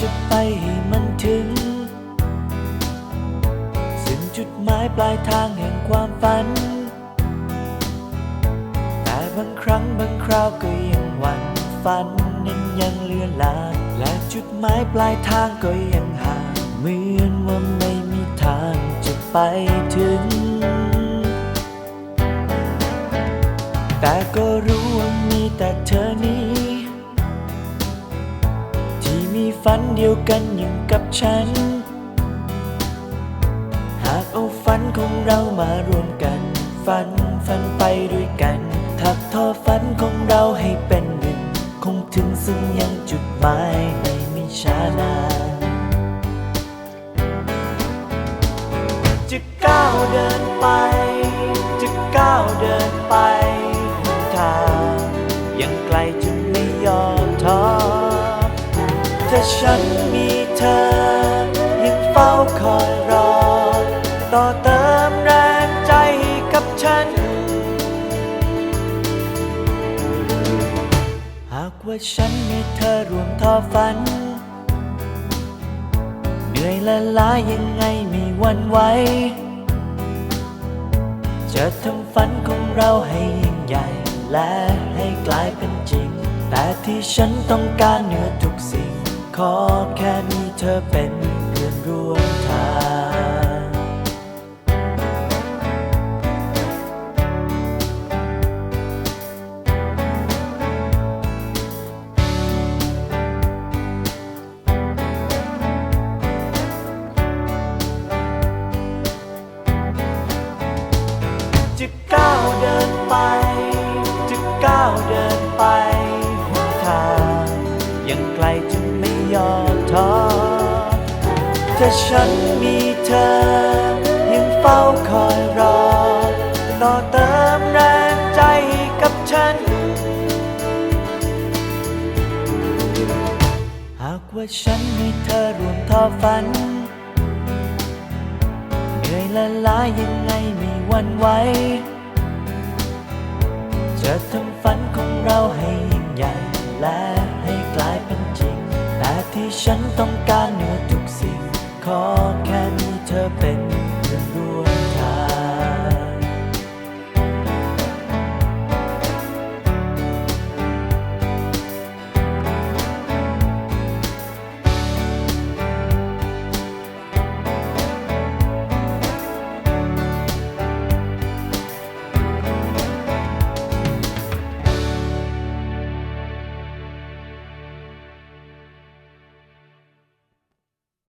จะไปให้มันถึงซึ่งจุดหมายปลายทางแห่งความฝัน แต่บางครั้งบางคราวก็ยังหวั่นฝันนั้นยังเลือนลางและจุดหมายปลายทางก็ยังห่างเหมือนว่าไม่มีทางจะไปถึง เดียวกันอย่างกับฉัน หากเอาฝันของเรามารวมกัน ฝันฝันไปด้วยกัน ถักทอฝันของเราให้เป็นหนึ่ง คงถึงซึ่งยังจุดหมายในไม่ช้านานจะก้าวเดินไป จะก้าวเดินไปทางยังไกลจน ถ้าฉันมีเธอ ยังเฝ้าคอยรอ ต่อเติมแรงใจกับฉัน หากว่าฉันมีเธอรวมทอฝัน เหนื่อยและล้ายังไงไม่วันไหวจะทำฝันของเราให้ยิ่งใหญ่ และให้กลายเป็นจริง แต่ที่ฉันต้องการเหนือทุกสิ่ง ขอแค่มีเธอเป็นเพื่อนร่วมทางจะก้าวเดินไป จะก้าวเดินไปหนทางยังไกล ถ้าฉันมีเธอ ยังเฝ้าคอยรอ ต่อเติมแรงใจให้กับฉัน หากว่าฉันมีเธอรวมทอฝัน เหนื่อยและล้ายังไงไม่วันไหวจะทำฝันของเราให้ยิ่งใหญ่และให้กลายเป็นจริง แต่ที่ฉันต้องการเหนือทุก ขอแค่มีเธอเป็น